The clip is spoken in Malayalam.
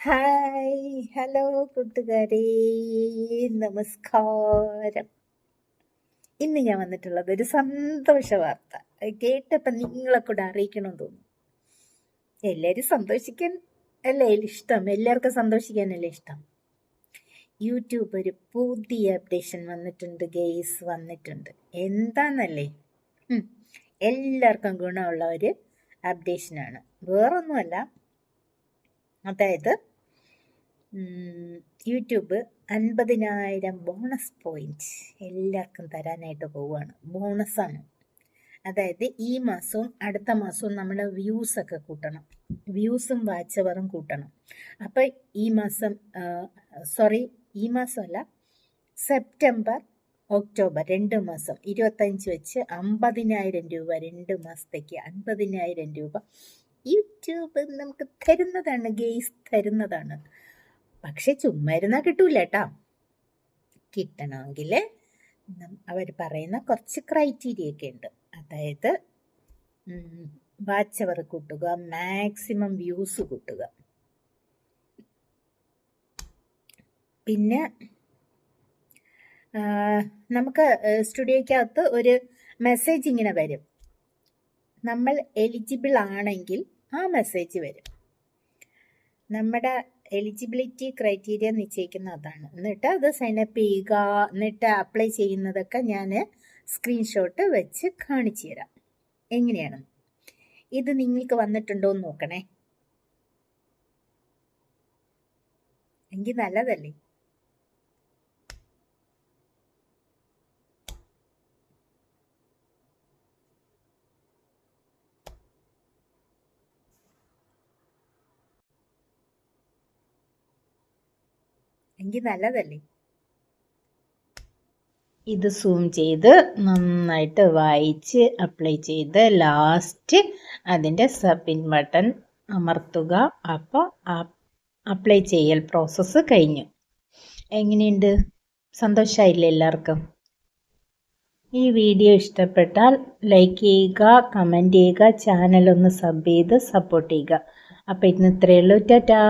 ഹായ് ഹലോ കൂട്ടുകാരെ. നമസ്കാരം. ഇന്ന് ഞാൻ വന്നിട്ടുള്ളത് ഒരു സന്തോഷ വാർത്ത. കേട്ടപ്പം നിങ്ങളെ കൂടെ അറിയിക്കണമെന്ന് തോന്നുന്നു. എല്ലാവരും സന്തോഷിക്കാൻ അല്ലേ? ഇഷ്ടം. എല്ലാവർക്കും സന്തോഷിക്കാനല്ലേ ഇഷ്ടം. യൂട്യൂബ് ഒരു പുതിയ അപ്ഡേഷൻ വന്നിട്ടുണ്ട് ഗെയ്സ് വന്നിട്ടുണ്ട്. എന്താന്നല്ലേ? എല്ലാവർക്കും ഗുണമുള്ള ഒരു അപ്ഡേഷനാണ് വേറൊന്നുമല്ല. അതായത് യൂട്യൂബ് അൻപതിനായിരം ബോണസ് പോയിന്റ് എല്ലാവർക്കും തരാനായിട്ട് പോവുകയാണ്. ബോണസാണ്. അതായത് ഈ മാസവും അടുത്ത മാസവും നമ്മൾ വ്യൂസ് ഒക്കെ കൂട്ടണം. വ്യൂസും വാച്ചവറും കൂട്ടണം. അപ്പം ഈ മാസം സോറി ഈ മാസമല്ല സെപ്റ്റംബർ ഒക്ടോബർ രണ്ട് മാസം ഇരുപത്തഞ്ച് വെച്ച് അമ്പതിനായിരം രൂപ രണ്ട് മാസത്തേക്ക് അൻപതിനായിരം രൂപ. യൂട്യൂബ് നമുക്ക് തരുന്നതാണ് ഗെയ്സ് തരുന്നതാണ്. പക്ഷെ ചുമ്മാ ഇരുന്നാ കിട്ടൂല കേട്ടോ കിട്ടണമെങ്കിൽ അവർ പറയുന്ന കുറച്ച് ക്രൈറ്റീരിയ ഒക്കെ ഉണ്ട്. അതായത് വാച്ച് അവർ കൂട്ടുക മാക്സിമം വ്യൂസ് കൂട്ടുക. പിന്നെ നമുക്ക് സ്റ്റുഡിയോയ്ക്കകത്ത് ഒരു മെസ്സേജ് ഇങ്ങനെ വരും. നമ്മൾ എലിജിബിൾ ആണെങ്കിൽ ആ മെസ്സേജ് വരും. നമ്മുടെ എലിജിബിലിറ്റി ക്രൈറ്റീരിയ നിശ്ചയിക്കുന്ന അതാണ്. എന്നിട്ട് അത് സൈനപ്പ് ചെയ്യുക എന്നിട്ട് അപ്ലൈ ചെയ്യുന്നതൊക്കെ ഞാൻ സ്ക്രീൻഷോട്ട് വെച്ച് കാണിച്ചു തരാം. എങ്ങനെയാണ്? ഇത് നിങ്ങൾക്ക് വന്നിട്ടുണ്ടോ എന്ന് നോക്കണേ. എങ്കിൽ നല്ലതല്ലേ? എങ്കിൽ നല്ലതല്ലേ? ഇത് സൂം ചെയ്ത് നന്നായിട്ട് വായിച്ച് അപ്ലൈ ചെയ്ത് ലാസ്റ്റ് അതിന്റെ സബ്മിൻ ബട്ടൺ അമർത്തുക. അപ്പോൾ അപ്ലൈ ചെയ്യൽ പ്രോസസ്സ് കഴിഞ്ഞു. എങ്ങനെയുണ്ട്? സന്തോഷമായില്ലേ എല്ലാവർക്കും? ഈ വീഡിയോ ഇഷ്ടപ്പെട്ടാൽ ലൈക്ക് ചെയ്യുക കമന്റ് ചെയ്യുക ചാനൽ ഒന്ന് സബ് ചെയ്ത് സപ്പോർട്ട് ചെയ്യുക. അപ്പോൾ ഇന്ന് ഇത്രയേ ഉള്ളൂ. ടാറ്റാ!